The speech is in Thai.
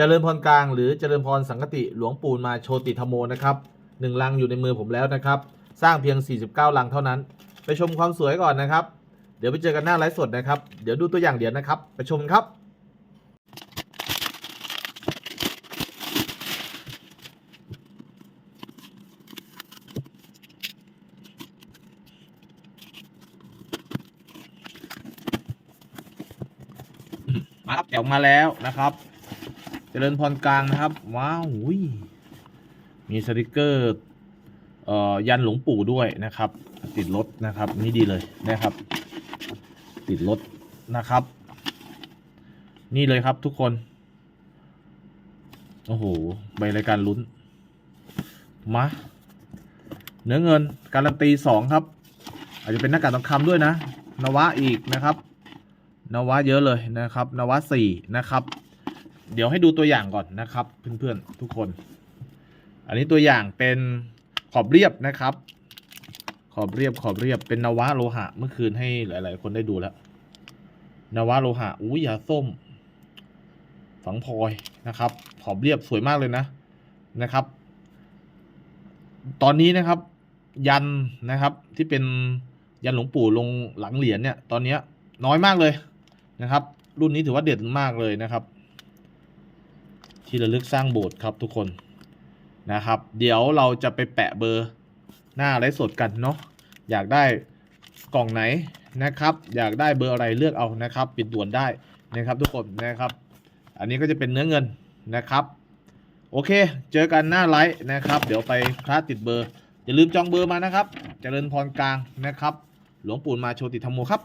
เจริญพรกลางหรือเจริญพรสังกติหลวงปู่มาโชติธรรมโมนะครับหนึ่งลังอยู่ในมือผมแล้วนะครับ สร้างเพียง 49 ลังเท่านั้น ไปชมความสวยก่อนนะครับ เดี๋ยวไปเจอกันหน้าไลฟ์สดนะครับ เดี๋ยวดูตัวอย่างเดี๋ยวนะครับ ไปชมครับมาครับแกะออกมาแล้วนะครับ เริญพรกลางนะครับ ว้าวุ้ยมีสติกเกอร์เอ่อยันหลวงปู่ด้วยนะครับ ติดรถนะครับนี่ดีเลยนะครับ ติดรถนะครับ นี่เลยครับทุกคน โอ้โหใบรายการลุ้น มาเนื้อเงินการันตีสองครับ อาจจะเป็นหน้ากากทองคำด้วยนะ นวะอีกนะครับ นวะเยอะเลยนะครับ นวะสี่นะครับ เดี๋ยวให้ดูตัวอย่างก่อนนะครับ เพื่อนๆทุกคน อันนี้ตัวอย่างเป็นขอบเรียบนะครับ ขอบเรียบขอบเรียบเป็นนวะโลหะ เมื่อคืนให้หลาย ๆ คนได้ดูแล้ว นวะโลหะอุ้ยยาส้ม ฝังพลอยนะครับ ขอบเรียบสวยมากเลยนะนะครับ ตอนนี้นะครับ ยันนะครับที่เป็นยันหลวงปู่ลงหลังเหรียญเนี่ย ตอนนี้น้อยมากเลยนะครับ รุ่นนี้ถือว่าเด็ดมากเลยนะครับ ที่ระลึกสร้างโบสถ์ครับทุกคนนะครับ เดี๋ยวเราจะไปแปะเบอร์หน้าไลฟ์สดกันเนาะอยากได้กล่องไหนนะครับ อยากได้เบอร์อะไรเลือกเอานะครับ ปิดด่วนได้นะครับทุกคนนะครับ อันนี้ก็จะเป็นเนื้อเงินนะครับ โอเค เจอกันหน้าไลฟ์นะครับ เดี๋ยวไปคลาสติดเบอร์อย่าลืมจองเบอร์มานะครับเจริญพรกลางนะครับ หลวงปู่มาโชติธรรมโมครับ